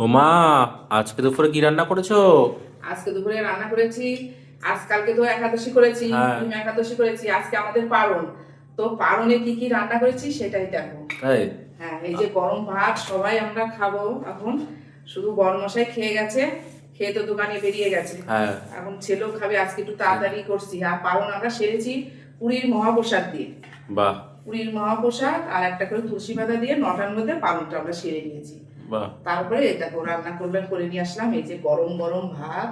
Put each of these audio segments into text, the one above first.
ও মা আজকে দুপুরে কি রান্না করেছ? আজকে দুপুরে রান্না করেছি আজ কালকে তো একাদশী করেছি হ্যাঁ। ডিম একাদশী করেছি আজকে আমাদের পারণ তো পারণে কি কি রান্না করেছি সেটাই দেখো। তাই হ্যাঁ এই যে গরম ভাত সবাই আমরা খাব এখন। শুধু গরম মশাই খেয়ে গেছে খেয়ে তো দোকানে বেরিয়ে গেছে। হ্যাঁ। এখন ছেলেও খাবে আজকে একটু তাড়াতাড়ি করছি। আর পারণ আমরা সেরেছি পুরীর মহাপ্রসাদ দিয়ে। বাহ। পুরীর মহাপ্রসাদ আর একটা করে তুলসী পাতা দিয়ে নটার মধ্যে পালনটা আমরা সেরে নিয়েছি। তারপরে দেখো রান্না করবেন করে নিয়ে আসলাম। এই যে গরম গরম ভাত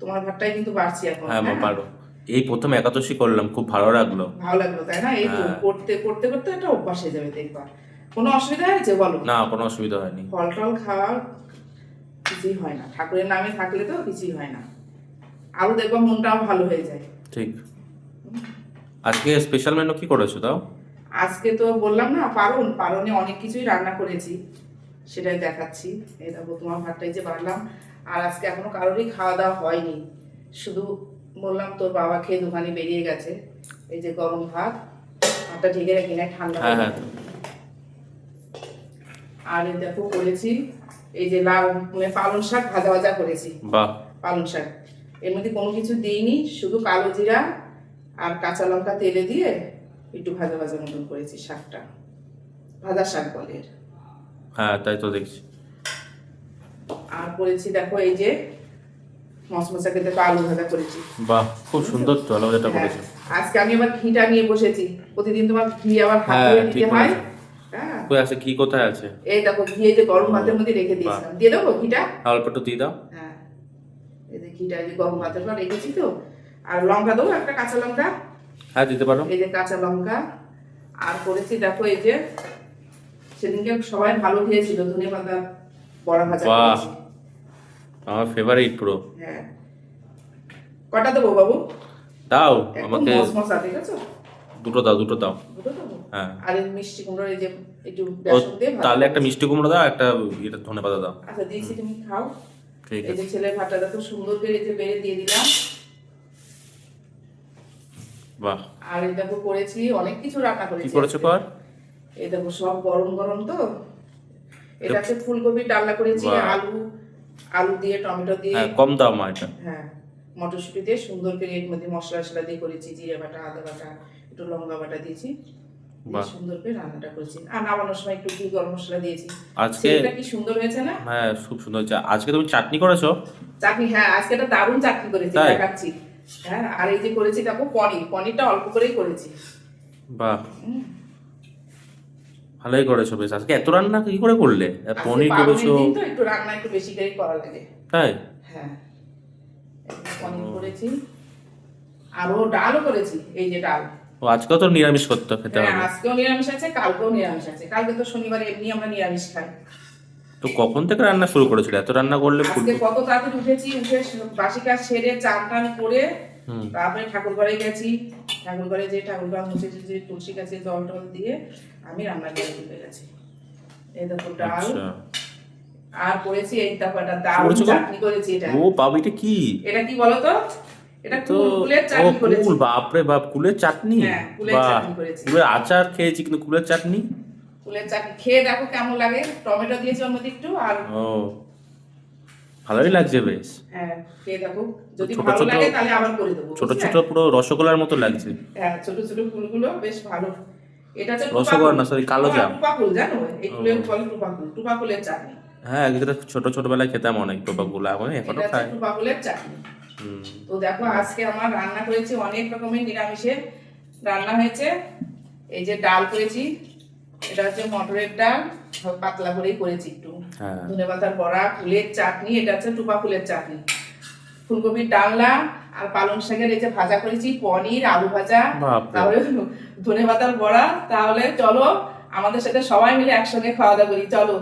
তোমার ভাতটাই কিন্তু বাড়ছি এখন হ্যাঁ হ্যাঁ? পারো। এই প্রথম একাদশী করলাম খুব ভালো লাগল। ভালো লাগল তাই না? এই হ্যাঁ। করতে করতে করতে একটা অভ্যাস হয়ে যাবে দেখবা। কোনো অসুবিধা হয়েছে বলো? না কোনো অসুবিধা হয়নি। ফল টল খাওয়া কিছুই হয় না। ঠাকুরের নামে থাকলে তো কিছুই হয় না। আরও দেখবা মনটাও ভালো হয়ে যায়। ঠিক। আজকে স্পেশাল মেনু কি করেছ তাও? আজকে তো বললাম না পারণ। পারণে অনেক কিছুই রান্না করেছি। সেটাই দেখাচ্ছি। এই দেখো তোমার ভাতটাই যে বাড়লাম আর আজকে এখনও কারোরই খাওয়া দাওয়া হয়নি। শুধু বললাম তোর বাবা খেয়ে দোকানে বেরিয়ে গেছে। এই যে গরম ভাত ভাতটা ঢেকে রেখে নেয় ঠান্ডা হ্যাঁ। আর এই দেখো করেছি এই যে লাল মানে পালং শাক ভাজা ভাজা করেছি। পালং শাক। এর মধ্যে কোনো কিছু দিইনি শুধু কালো জিরা আর কাঁচা লঙ্কা তেলে দিয়ে একটু ভাজা ভাজা মতন করেছি শাকটা। ভাজা শাক বলে। হ্যাঁ তাই তো দেখছি। আর করেছি দেখো এই যে মশমশা খেতে আলু ভাজা করেছি। বাহ খুব সুন্দর তো আলো হ্যাঁ, করেছ। আজকে আমি আবার ঘিটা নিয়ে বসেছি। প্রতিদিন তোমার ঘি আবার হাত হ্যাঁ, ধরে দিতে হয়। হ্যাঁ। কই আছে ঘি কোথায় আছে? এই দেখো ঘি এই যে গরম ভাতের মধ্যে রেখে দিয়েছিলাম। দিয়ে দেবো ঘিটা? অল্প একটু দিয়ে দাও। হ্যাঁ। এই যে ঘিটা এই যে গরম ভাতের পর রেখেছি তো। আর লঙ্কা দেবো একটা কাঁচা লঙ্কা। হ্যাঁ দিতে পারো। এই যে কাঁচা লঙ্কা। আর করেছি দেখো এই যে সেদিনকে সবাই ভালো খেয়েছিল ধনে পাতা বড়া ভাজা বাহ। আমার ফেভারিট পুরো। হ্যাঁ। কটা দেবো বাবু? দাও আমাকে মশমশা ঠিক আছে? দুটো দাও দুটো দাও। হ্যাঁ। আর মিষ্টি কুমড়োর এই যে একটু ও বেসন দিয়ে তাহলে একটা মিষ্টি কুমড়ো দাও একটা এটা ধনে পাতা দাও। আচ্ছা দিয়েছি তুমি খাও। ঠিক এই আছে। যে ছেলের ভাতটা দেখো সুন্দর করে এই বেড়ে দিয়ে দিলাম। বাহ। আর এই দেখো করেছি অনেক কিছু রান্না কি করেছ কর? এই দেখো সব গরম গরম তো? এটা হচ্ছে ফুলকপির ডালনা করেছি আলু আলু দিয়ে টমেটো দিয়ে। হ্যাঁ কম দাও মা এটা। হ্যাঁ মটরশুঁটি দিয়ে সুন্দর করে এর মধ্যে মশলা টশলা দিয়ে করেছি জিরে বাটা আদা বাটা একটু লঙ্কা বাটা দিয়েছি। সুন্দর করে রান্নাটা করেছি। আর নামানোর সময় একটু ঘি গরম মশলা দিয়েছি। আজকে সেটা কি সুন্দর হয়েছে না? হ্যাঁ খুব সুন্দর হয়েছে। আজকে তুমি চাটনি করেছ? চাটনি হ্যাঁ আজকে একটা দারুণ চাটনি করেছি দেখাচ্ছি। হ্যাঁ আর এই যে করেছি দেখো পনির পনিরটা অল্প করেই করেছি। বাহ। ভালোই করেছ বেশ। আজকে এত রান্না কি করে করলে? পনির করেছ? একটু রান্না একটু বেশি করে করা লাগে। তাই? হ্যাঁ। পনির করেছি। আরও ডালও করেছি এই যে ডাল। ও আজকেও তো নিরামিষ করতে খেতে হ্যাঁ হবে। আজকেও নিরামিষ আছে কালকেও নিরামিষ আছে। কালকে তো শনিবার এমনি আমরা নিরামিষ খাই। তো কখন থেকে রান্না শুরু করেছিলে? এত রান্না করলে আজকে কত তাড়াতাড়ি উঠেছি উঠে বাসি কাজ সেরে চান টান করে তারপরে ঠাকুর ঘরে গেছি ঠাকুর ঘরে যে ঠাকুর ঘর মুছে যে তুলসী গাছে জল টল দিয়ে আমি রান্না করে ঢুকে গেছি। এই দেখো ডাল। আচ্ছা। আর করেছি এই করেছ গো? চাটনি করেছি এটা। ও বাবা এটা কি? এটা কি বলতো? এটা তো কুল- কুলের চাটনি করেছি। কুল বাপরে বাপ কুলের চাটনি? হ্যাঁ, কুলের চাটনি করেছি। কুলের আচার খেয়েছি কিন্তু কুলের চাটনি? কুলের চাটনি। খেয়ে দেখো কেমন লাগে। টমেটো দিয়েছি মধ্যে একটু আর ও। ভালোই লাগছে বেশ। হ্যাঁ খেয়ে দেখো। যদি ছোট ভালো লাগে তাহলে আবার করে দেবো ছোট ছোট পুরো রসগোল্লার মতো লাগছে। হ্যাঁ ছোট ছোট ফুলগুলো বেশ ভালো। এটা হচ্ছে রসগোল্লা না, sorry, কালো জাম। টুপা ফুল জানো? এই ফুলের ফুল টুপা ফুলের চাটনি। হ্যাঁ তো ছোট ছোটবেলায় খেতাম অনেক এখন এটা এখনও খাই। টুপা ফুলের চাটনি। হুম। তো দেখো আজকে আমার রান্না করেছি অনেক রকমের নিরামিষের। রান্না হয়েছে এই যে ডাল করেছি এটা হচ্ছে মটরের ডাল পাতলা করেই করেছি একটু। হ্যাঁ। ধনে পাতার বড়া ফুলের চাটনি এটা হচ্ছে টুপা ফুলের চাটনি। ফুলকপির ডালনা আর পালং শাকের এই যে ভাজা করেছি পনির আলু ভাজা। তাহলে ধনে পাতার বড়া তাহলে চলো আমাদের সাথে সবাই মিলে একসঙ্গে খাওয়া দাওয়া করি চলো।